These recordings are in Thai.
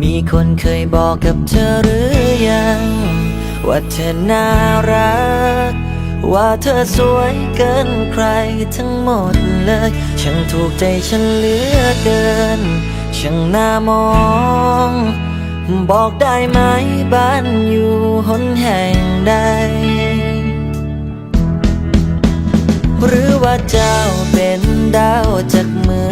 มีคนเคยบอกกับเธอหรือยัง ว่าเธอน่ารัก ว่าเธอสวยเกินใครทั้งหมดเลย ฉันถูกใจฉันเหลือเกินช่างน่ามอง บอกได้ไหมบ้านอยู่หนแห่งใด หรือว่าเจ้าเป็นดาวจากเมือง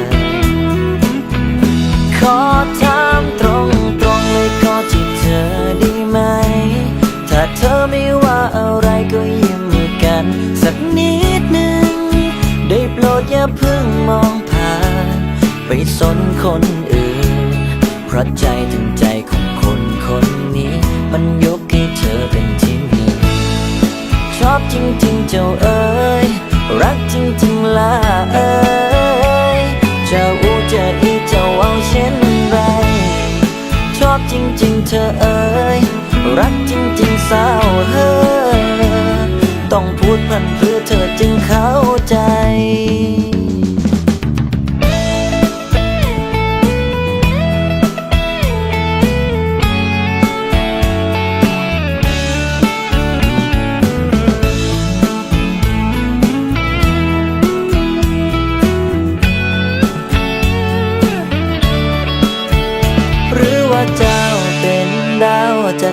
ขอถามตรงตรงๆเลยขอที่เธอได้ไหม ถ้าเธอไม่ว่าอะไรก็ยิ้มให้กัน สักนิดหนึ่ง ได้โปรดอย่าเพิ่งมองผ่าน ไปสนคนอื่น เพราะใจถึงใจของคนคนนี้ มันยกให้เธอเป็นที่หนึ่งชอบจริงๆเจ้าเอ๋ ริงๆเธอเอ๋ยรักจริงๆสาวเฮ้ย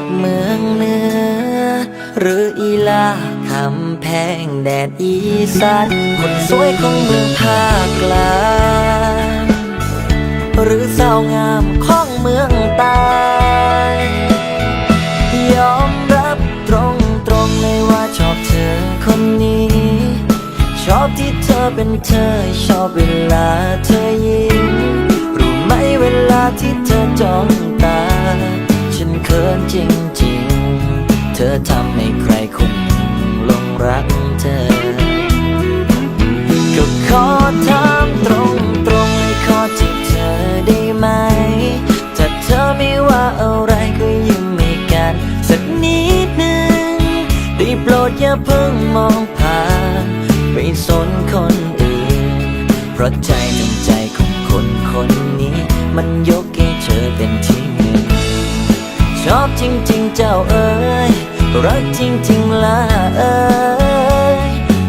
จากเมืองเนื้อ หรืออีลาคำแพงแดดอีสานคนสวยของเมืองภาคกลางหรือสาวงามของเมืองใต้ยอมรับตรงตรงๆเลยว่าชอบเธอคนนี้ ชอบที่เธอเป็นเธอชอบเวลาเธอยิ้มรู้ไหมเวลาที่เธอจ้อง เธอทำให้ใครคนหนึ่งลงรักเธอ ก็ขอถามตรงตรงๆเลยขอจีบเธอได้ไหม ถ้าเธอไม่ว่าอะไรก็ยิ้มให้กันสักนิดหนึ่งได้โปรดอย่าเพิ่งมองผ่านไปสนคนอื่น เพราะใจถึงใจของคนคนนี้ มันยกให้เธอเป็นที่หนึ่งชอบจริงๆเจ้าเอ๋ย รักจริงๆล่ะเอ๋ย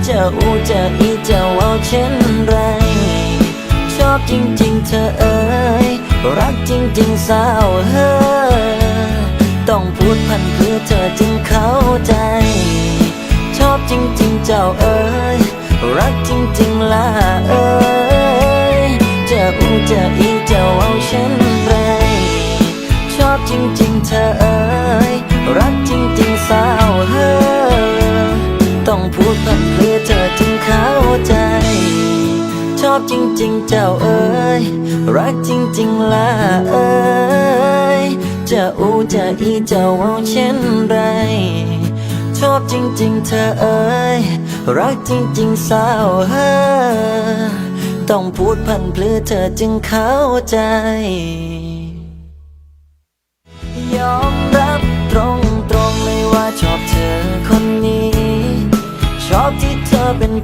จะอูจะอีจะเอาเช่นไร ชอบจริงๆเธอเอ๋ยรักจริงๆสาวเฮ้ยต้องพูดพันเพื่อเธอจึงเข้าใจ ชอบจริงๆเจ้าเอ๋ยรักจริงๆล่ะเอ๋ยจะอูจะ อบจริง ๆ เจ้าเอ๋ยรักจริง ๆล่ะเอ๋ยจะอูจะอีเจ้าเอาเช่นไร ชอบจริง ๆ เธอเอ๋ยรักจริง ๆสาวเฮ้ต้องพูดพันเพื่อเธอจึงเข้าใจ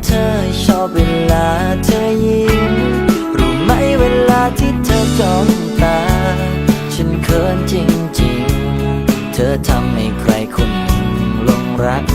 เธอชอบเวลาเธอยิ้ม รู้ไหมเวลาที่เธอจ้องตา ฉันเขินจริงๆ เธอทำให้ใครคนหลงรัก